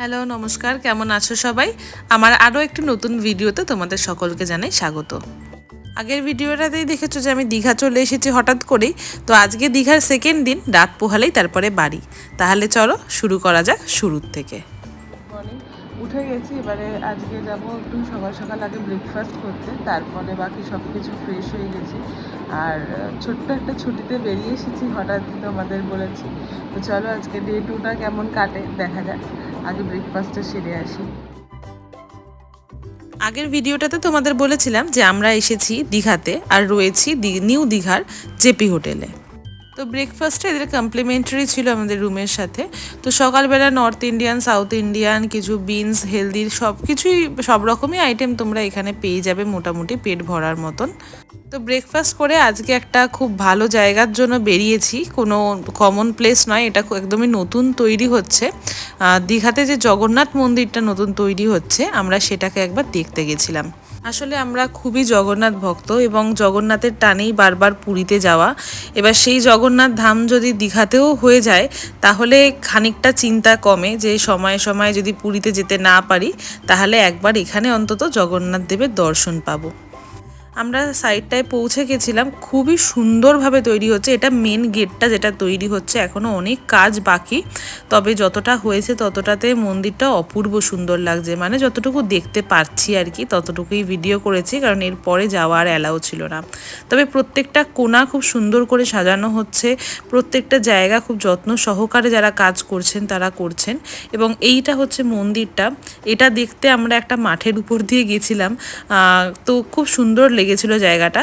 Hello, নমস্কার, কেমন আছো সবাই? আমার আরও একটি নতুন ভিডিওতে তোমাদের সকলকে জানাই স্বাগত। আগের ভিডিওটাতেই দেখেছ যে আমি দীঘা চলে এসেছি হঠাৎ করেই। তো আজকে দীঘার সেকেন্ড দিন, রাত পোহালেই তারপরে বাড়ি। তাহলে চলো, শুরু করা যাক শুরুর থেকে। উঠে গেছি, এবারে আজকে যাব একটু সকাল সকাল আগে ব্রেকফাস্ট করতে, তারপরে বাকি সব কিছু ফ্রেশ হয়ে গেছি। আর ছোট্ট একটা ছুটিতে বেরিয়ে এসেছি, হঠাৎ তোমাদের বলেছি। তো চলো আজকে ডে টুটা কেমন কাটে, দেখা যাক। আগে ব্রেকফাস্টটা সেরে আসি। আগের ভিডিওটাতে তোমাদের বলেছিলাম যে আমরা এসেছি দীঘাতে আর রয়েছি নিউ দীঘার জেপি হোটেলে। তো ব্রেকফাস্টে এদের কমপ্লিমেন্টারি ছিল আমাদের রুমের সাথে। তো সকালবেলা নর্থ ইন্ডিয়ান সাউথ ইন্ডিয়ান কিছু বিনস হেলদি সব কিছুই সব রকমই আইটেম তোমরা এখানে পেয়ে যাবে মোটামুটি পেট ভরার মতন। তো ব্রেকফাস্ট করে আজকে একটা খুব ভালো জায়গার জন্য বেরিয়েছি। কোনো কমন প্লেস নয়, এটা একদমই নতুন তৈরি হচ্ছে। দীঘাতে যে জগন্নাথ মন্দিরটা নতুন তৈরি হচ্ছে, আমরা সেটাকে একবার দেখতে গেছিলাম। আসলে আমরা খুবই জগন্নাথ ভক্ত এবং জগন্নাথের টানেই বারবার পুরীতে যাওয়া। এবার সেই জগন্নাথ ধাম যদি দীঘাতেও হয়ে যায়, তাহলে খানিকটা চিন্তা কমে যে সময়ে সময়ে যদি পুরীতে যেতে না পারি, তাহলে একবার এখানে অন্তত জগন্নাথ দেবের দর্শন পাবো। আমরা সাইডটায় পৌঁছে গেছিলাম, খুবই সুন্দরভাবে তৈরি হচ্ছে। এটা মেন গেটটা যেটা তৈরি হচ্ছে এখনও অনেক কাজ বাকি। তবে যতটা হয়েছে ততটাতে মন্দিরটা অপূর্ব সুন্দর লাগছে। মানে যতটুকু দেখতে পারছি আর কি, ততটুকুই ভিডিও করেছি, কারণ এর পরে যাওয়ার অ্যালাউ ছিল না। তবে প্রত্যেকটা কোণা খুব সুন্দর করে সাজানো হচ্ছে। প্রত্যেকটা জায়গা খুব যত্ন সহকারে যারা কাজ করছেন তারা করছেন। এবং এইটা হচ্ছে মন্দিরটা। এটা দেখতে আমরা একটা মাঠের উপর দিয়ে গেছিলাম। তো খুব সুন্দর লেগেছিল জায়গাটা।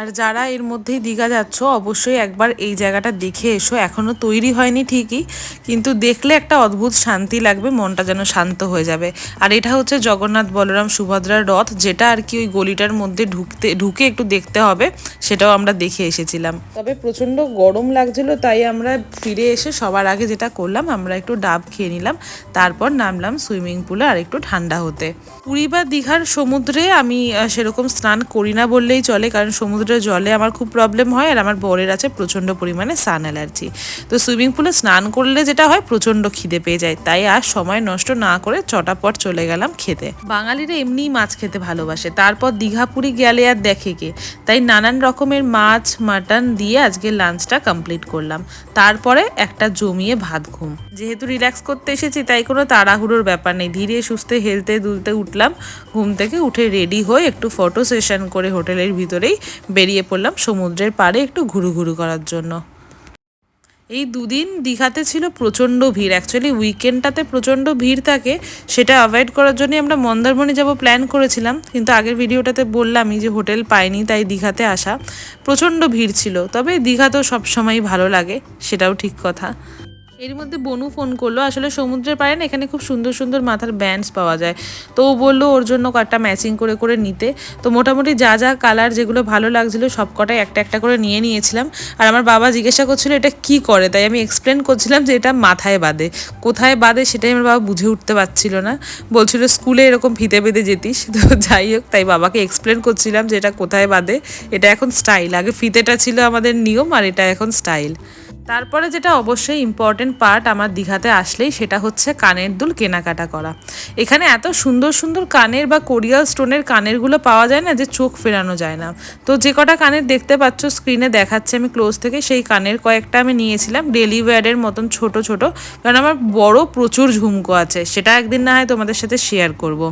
আর যারা এর মধ্যেই দীঘা যাচ্ছ, অবশ্যই একবার এই জায়গাটা দেখে এসো। এখনও তৈরি হয়নি ঠিকই, কিন্তু দেখলে একটা অদ্ভুত শান্তি লাগবে, মনটা যেন শান্ত হয়ে যাবে। আর এটা হচ্ছে জগন্নাথ বলরাম সুভদ্রার রথ, যেটা আর কি ওই গলিটার মধ্যে ঢুকতে, ঢুকে একটু দেখতে হবে, সেটাও আমরা দেখে এসেছিলাম। তবে প্রচণ্ড গরম লাগছিল, তাই আমরা ফিরে এসে সবার আগে যেটা করলাম, আমরা একটু ডাব খেয়ে নিলাম, তারপর নামলাম সুইমিং পুলে আর একটু ঠান্ডা হতে। পুরী বা দীঘার সমুদ্রে আমি সেরকম স্নান করি না বললেই চলে, কারণ সমুদ্রের জলে আমার খুব প্রবলেম হয় আর আমার বরের আছে প্রচণ্ড পরিমাণে সান অ্যালার্জি তো সুইমিং পুলে স্নান করলে যেটা হয়, প্রচণ্ড খিদে পেয়ে যায়। তাই আর সময় নষ্ট না করে চটাপট চলে গেলাম খেতে। বাঙালিরা এমনিই মাছ খেতে ভালোবাসে। তারপর দীঘা পুরী গেলে আর দেখে কে? তাই নানান রকমের মাছ, মাটন দিয়ে আজকে লাঞ্চটা কমপ্লিট করলাম। তারপরে একটা জমিয়ে ভাত ঘুম। যেহেতু রিল্যাক্স করতে এসেছি, তাই কোনো তাড়াহুড়োর ব্যাপার নেই। ধীরে সুস্থে হেলতে দুলতে উঠলাম। ঘুম থেকে উঠে রেডি হয়ে একটু ফটো সেশন করে হোটেলের ভিতরেই বেরিয়ে পড়লাম সমুদ্রের পাড়ে একটু ঘুরু ঘুরু করার জন্য। এই দুদিন দীঘাতে ছিল প্রচণ্ড ভিড়। অ্যাকচুয়ালি উইকেন্ডটাতে প্রচণ্ড ভিড় থাকে, সেটা অ্যাভয়েড করার জন্যই আমরা মন্দারমণি যাব প্ল্যান করেছিলাম। কিন্তু আগের ভিডিওটাতে বললামই যে হোটেল পাইনি, তাই দীঘাতে আসা। প্রচণ্ড ভিড় ছিল, তবে দীঘা তো সবসময়ই ভালো লাগে, সেটাও ঠিক কথা। এর মধ্যে বনু ফোন করল, আসলে সমুদ্রের পাড়ে না এখানে খুব সুন্দর সুন্দর মাথার ব্যান্ডস পাওয়া যায়। তো ও বলল ওর জন্য কয়েকটা ম্যাচিং করে করে নিতে। তো মোটামুটি যা যা কালার যেগুলো ভালো লাগছিল সব কটাই একটা একটা করে নিয়ে নিয়েছিলাম। আর আমার বাবা জিজ্ঞাসা করছিল এটা কি করে? তাই আমি এক্সপ্লেন করছিলাম যে এটা মাথায় বাঁধে। কোথায় বাঁধে সেটাই আমার বাবা বুঝে উঠতে পারছিল না। বলছিল স্কুলে এরকম ফিতে বেঁধে যেতিস। তো যাই হোক, তাই বাবাকে এক্সপ্লেন করছিলাম যে এটা কোথায় বাঁধে। এটা এখন স্টাইল আগে ফিতেটা ছিল আমাদের নিয়ম আর এটা এখন স্টাইল তারপরে যেটা অবশ্যই ইম্পর্টেন্ট পার্ট আমার দীঘাতে আসলেই সেটা হচ্ছে কানের দুল কেনাকাটা করা এখানে এত সুন্দর সুন্দর কানের বা কোরিয়াল স্টোনের কানেরগুলো পাওয়া যায় না যে চোখ ফেরানো যায় না তো যে কটা কানের দেখতে পাচ্ছ স্ক্রিনে দেখাচ্ছে আমি ক্লোজ থেকে, সেই কানের কয়েকটা আমি নিয়েছিলাম ডেলি ওয়্যারের মতন ছোট ছোট, কারণ আমার বড় প্রচুর ঝুমকো আছে, সেটা একদিন না হয় তোমাদের সাথে শেয়ার করব।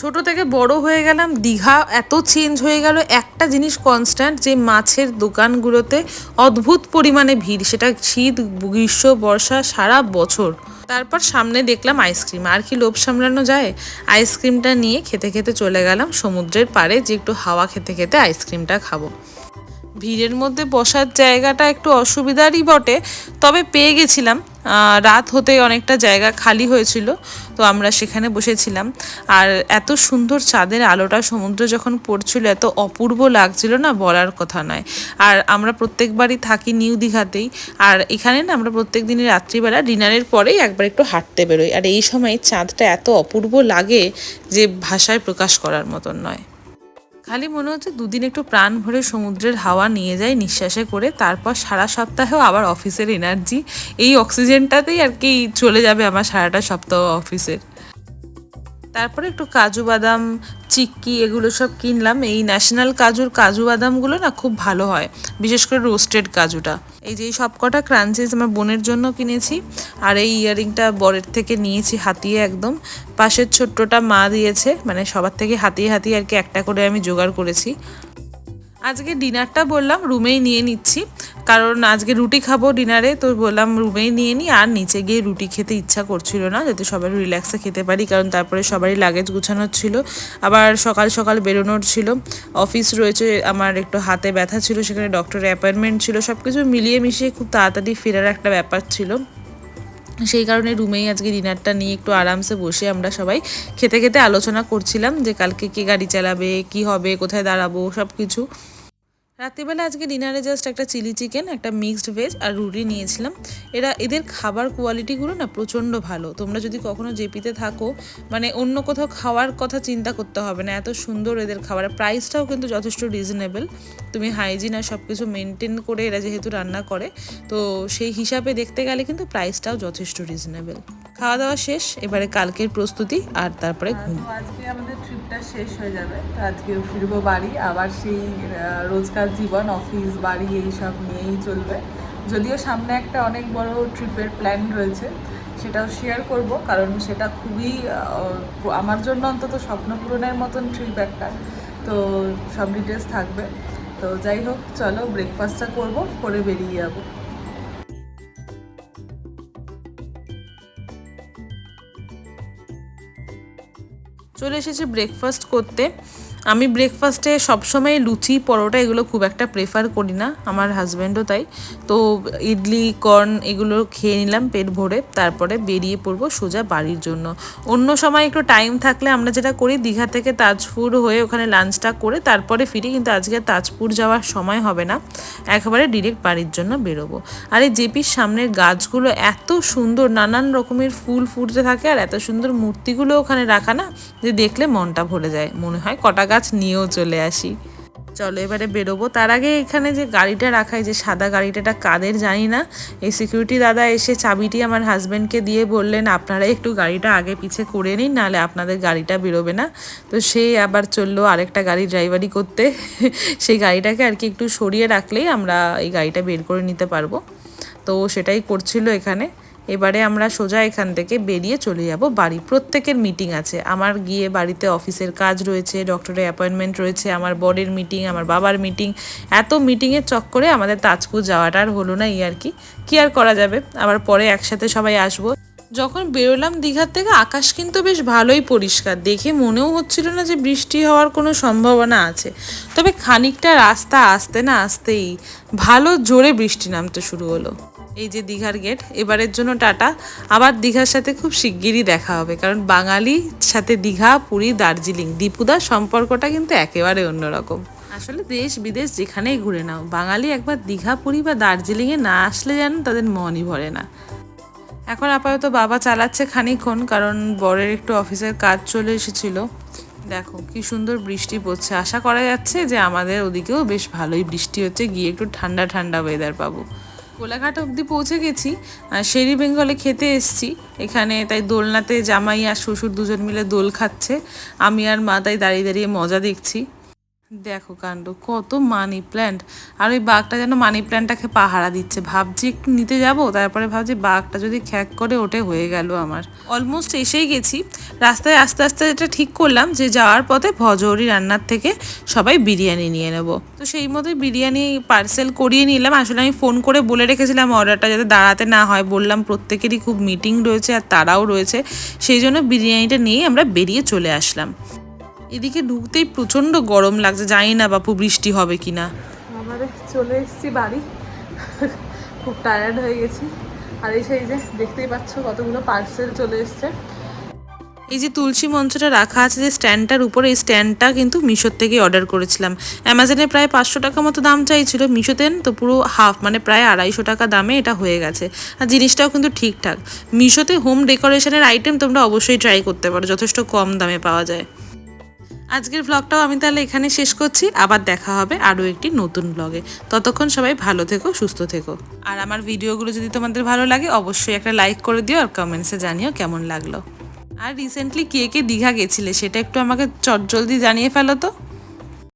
ছোট থেকে বড় হয়ে গেলাম, দীঘা এত চেঞ্জ হয়ে গেল, একটা জিনিস কনস্ট্যান্ট যে মাছের দোকানগুলোতে অদ্ভুত পরিমাণে ভিড়, সেটা শীত, গ্রীষ্ম, বর্ষা, সারা বছর। তারপর সামনে দেখলাম আইসক্রিম আর কি লোভ সামলানো যায়? আইসক্রিমটা নিয়ে খেতে খেতে চলে গেলাম সমুদ্রের পাড়ে, যে একটু হাওয়া খেতে খেতে আইসক্রিমটা খাব। ভিড়ের মধ্যে বসার জায়গাটা একটু অসুবিধারই বটে, তবে পেয়ে গেছিলাম। রাত হতে অনেকটা জায়গা খালি হয়েছিল, তো আমরা সেখানে বসেছিলাম। আর এত সুন্দর চাঁদের আলোটা সমুদ্র যখন পড়ছিল, এত অপূর্ব লাগছিল না বলার কথা নয়। আর আমরা প্রত্যেকবারই থাকি নিউ দীঘাতেই, আর এখানে না আমরা প্রত্যেক দিনই রাত্রিবেলা ডিনারের পরেই একবার একটু হাঁটতে বেরোই। আর এই সময় চাঁদটা এত অপূর্ব লাগে যে ভাষায় প্রকাশ করার মতন নয়। খালি মনে হচ্ছে দুদিন একটু প্রাণ ভরে সমুদ্রের হাওয়া নিয়ে যায় নিঃশ্বাসে করে, তারপর সারা সপ্তাহেও আবার অফিসের এনার্জি এই অক্সিজেনটাতেই আর কি চলে যাবে আমার সারাটা সপ্তাহ অফিসের তারপরে একটু কাজু বাদাম, চিক্কি এগুলো সব কিনলাম। এই ন্যাশনাল কাজুর কাজু বাদামগুলো না খুব ভালো হয়, বিশেষ করে রোস্টেড কাজুটা। এই যে এই সবকটা ক্রাঞ্চিস আমার বোনের জন্য কিনেছি, আর এই ইয়ারিংটা বরের থেকে নিয়েছি হাতিয়ে একদম। পাশের ছোট্টটা মা দিয়েছে মানে সবার থেকে হাতিয়ে হাতিয়ে আর কি একটা করে আমি জোগাড় করেছি। আজকে ডিনারটা বললাম রুমেই নিয়ে নিচ্ছি। কারণ আজকে রুটি খাব ডিনারে, তো বললাম রুমেই নিয়ে নিই আর নিচে গিয়ে রুটি খেতে ইচ্ছা করছিল না, যাতে সবাই রিল্যাক্সে খেতে পারি, কারণ তারপরে সবারই লাগেজ গুছানোর ছিল। আবার সকাল সকাল বেরোনোর ছিল। অফিস রয়েছে, আমার একটু হাতে ব্যথা ছিল, সেখানে ডক্টরের অ্যাপয়েন্টমেন্ট ছিল। সব কিছু মিলিয়ে মিশিয়ে খুব তাড়াতাড়ি ফেরার একটা ব্যাপার ছিল। সেই কারণে রুমেই আজকে ডিনারটা নিয়ে একটু আরামসে বসে আমরা সবাই খেতে খেতে আলোচনা করছিলাম যে কালকে কে গাড়ি চালাবে, কি হবে, কোথায় দাঁড়াবো সব কিছু রাত্রিবেলা আজকে ডিনারে জাস্ট একটা চিলি চিকেন একটা মিক্সড ভেজ আর রুটি নিয়েছিলাম। এরা, এদের খাবার কোয়ালিটিগুলো না প্রচণ্ড ভালো। তোমরা যদি কখনো জেপিতে থাকো মানে অন্য কোথাও খাওয়ার কথা চিন্তা করতে হবে না। এত সুন্দর এদের খাবারের প্রাইসটাও কিন্তু যথেষ্ট রিজনেবল তুমি হাইজিন আর সব কিছু মেনটেন করে এরা যেহেতু রান্না করে, তো সেই হিসাবে দেখতে গেলে কিন্তু প্রাইসটাও যথেষ্ট রিজনেবল খাওয়া দাওয়া শেষ, এবারে কালকের প্রস্তুতি আর তারপরে ঘুম। আজকে আমাদের ট্রিপটা শেষ হয়ে যাবে। তো আজকে ফিরবো বাড়ি, আবার সেই রোজকার জীবন অফিস বাড়ি, এইসব নিয়েই চলবে। যদিও সামনে একটা অনেক বড় ট্রিপের প্ল্যান রয়েছে, সেটাও শেয়ার করব, কারণ সেটা খুবই আমার জন্য অন্তত স্বপ্ন পূরণের মতন ট্রিপ একটা। তো সব ডিটেলস থাকবে। তো যাই হোক, চলো ব্রেকফাস্টটা করব করে বেরিয়ে যাব। চলে এসেছি ব্রেকফাস্ট করতে। আমি ব্রেকফাস্টে সবসময় লুচি, পরোটা এগুলো খুব একটা প্রেফার করি না। আমার হাজব্যান্ডও তাই। তো ইডলি কর্ন এগুলো খেয়ে নিলাম পেট ভরে, তারপরে বেরিয়ে পড়ব সোজা বাড়ির জন্য। অন্য সময় একটু টাইম থাকলে আমরা যেটা করি, দীঘা থেকে তাজপুর হয়ে ওখানে লাঞ্চটা করে তারপরে ফিরি, কিন্তু আজকে তাজপুর যাওয়ার সময় হবে না। একেবারে ডিরেক্ট বাড়ির জন্য বেরোবো। আর এই জেপির সামনের গাছগুলো এত সুন্দর, নানান রকমের ফুল ফুটতে থাকে আর এত সুন্দর মূর্তিগুলো ওখানে রাখা না যে দেখলে মনটা ভরে যায়। মনে হয় কটা গাছ নিয়েও চলে আসি। চলো এবারে বেরোবো। তার আগে এখানে যে গাড়িটা রাখা এই যে সাদা গাড়িটা, এটা কাদের জানি না। এই সিকিউরিটি দাদা এসে চাবিটি আমার হাজব্যান্ডকে দিয়ে বললেন, আপনারা একটু গাড়িটা আগে পিছে করে নিন, নাহলে আপনাদের গাড়িটা বেরোবে না। তো সে আবার চলল আরেকটা গাড়ি ড্রাইভারি করতে। সেই গাড়িটাকে আর কি একটু সরিয়ে রাখলেই আমরা এই গাড়িটা বের করে নিতে পারব। তো সেটাই করছিল এখানে। এবারে আমরা সোজা এখান থেকে বেরিয়ে চলে যাব বাড়ি। প্রত্যেকের মিটিং আছে। আমার গিয়ে বাড়িতে অফিসের কাজ রয়েছে ডক্টরের অ্যাপয়েন্টমেন্ট রয়েছে, আমার বরের মিটিং আমার বাবার মিটিং এত মিটিংয়ের চক্করে আমাদের তাজপুর যাওয়াটা আর হলো না এই আর কি। কি আর করা যাবে? আবার পরে একসাথে সবাই আসব। যখন বেরোলাম দীঘার থেকে, আকাশ কিন্তু বেশ ভালোই পরিষ্কার। দেখে মনেও হচ্ছিল না যে বৃষ্টি হওয়ার কোনো সম্ভাবনা আছে। তবে খানিকটা রাস্তা আসতে না আসতেই ভালো জোরে বৃষ্টি নামতে শুরু হলো। এই যে দীঘার গেট এবারের জন্য টাটা। আবার দীঘার সাথে খুব শিগগিরই দেখা হবে, কারণ বাঙালি সাথে দীঘা, পুরী, দার্জিলিং দীপুদার সম্পর্কটা কিন্তু একেবারে অন্যরকম। আসলে দেশ বিদেশ যেখানেই ঘুরে নাও, বাঙালি একবার দীঘা, পুরী বা দার্জিলিংয়ে না আসলে যেন তাদের মনই ভরে না। এখন আপাতত বাবা চালাচ্ছে খানিক্ষণ কারণ বরের একটু অফিসের কাজ চলে এসেছিল। দেখো কি সুন্দর বৃষ্টি পড়ছে। আশা করা যাচ্ছে যে আমাদের ওদিকেও বেশ ভালোই বৃষ্টি হচ্ছে, গিয়ে একটু ঠান্ডা ঠান্ডা ওয়েদার পাবো। কোলাঘাট অবধি পৌঁছে গেছি শেরি বেঙ্গলে খেতে এসছি। এখানে তাই দোলনাতে জামাই আর শ্বশুর দুজন মিলে দোল খাচ্ছে। আমি আর মা তাই দাঁড়িয়ে দাঁড়িয়ে মজা দেখছি। দেখো কাণ্ড, কত মানি প্ল্যান্ট আর ওই বাঘটা যেন মানি প্ল্যান্টটাকে পাহারা দিচ্ছে। ভাবছি একটু নিতে যাব, তারপরে ভাবছি বাঘটা যদি খ্যাক করে ওটে হয়ে গেল আমার। অলমোস্ট এসেই গেছি। রাস্তায় আস্তে আস্তে এটা ঠিক করলাম যে যাওয়ার পথে ভজহরি রান্নার থেকে সবাই বিরিয়ানি নিয়ে নেব। তো সেই মতোই বিরিয়ানি পার্সেল করিয়ে নিলাম। আসলে আমি ফোন করে বলে রেখেছিলাম অর্ডারটা যাতে দাঁড়াতে না হয়। বললাম প্রত্যেকেরই খুব মিটিং রয়েছে আর তারাও রয়েছে। সেই জন্য বিরিয়ানিটা নিয়েই আমরা বেরিয়ে চলে আসলাম। এদিকে ঢুকতেই প্রচণ্ড গরম লাগছে জানি না বাপু বৃষ্টি হবে কি না আমাদের চলে এসেছি বাড়ি। খুব টায়ার্ড হয়ে গেছি। আর এই সেই যে দেখতেই পাচ্ছ কতগুলো পার্সেল চলে এসছে। এই যে তুলসী মঞ্চটা রাখা আছে যে স্ট্যান্ডটার উপরে এই স্ট্যান্ডটা কিন্তু মিশোর থেকে অর্ডার করেছিলাম। অ্যামাজনে প্রায় পাঁচশো টাকা মতো দাম চাইছিল মিশোতে তো পুরো হাফ মানে প্রায় আড়াইশো টাকা দামে এটা হয়ে গেছে। আর জিনিসটাও কিন্তু ঠিকঠাক। মিশোতে হোম ডেকোরেশনের আইটেম তোমরা অবশ্যই ট্রাই করতে পারো যথেষ্ট কম দামে পাওয়া যায়। আজকের ব্লগটাও আমি তাহলে এখানে শেষ করছি। আবার দেখা হবে আরও একটি নতুন ব্লগে ততক্ষণ সবাই ভালো থেকো, সুস্থ থেকো। আর আমার ভিডিওগুলো যদি তোমাদের ভালো লাগে, অবশ্যই একটা লাইক করে দিও আর কমেন্টসে জানিও কেমন লাগল। আর রিসেন্টলি কে কে দীঘা গেছিলে, সেটা একটু আমাকে চট জলদি জানিয়ে ফেলো তো।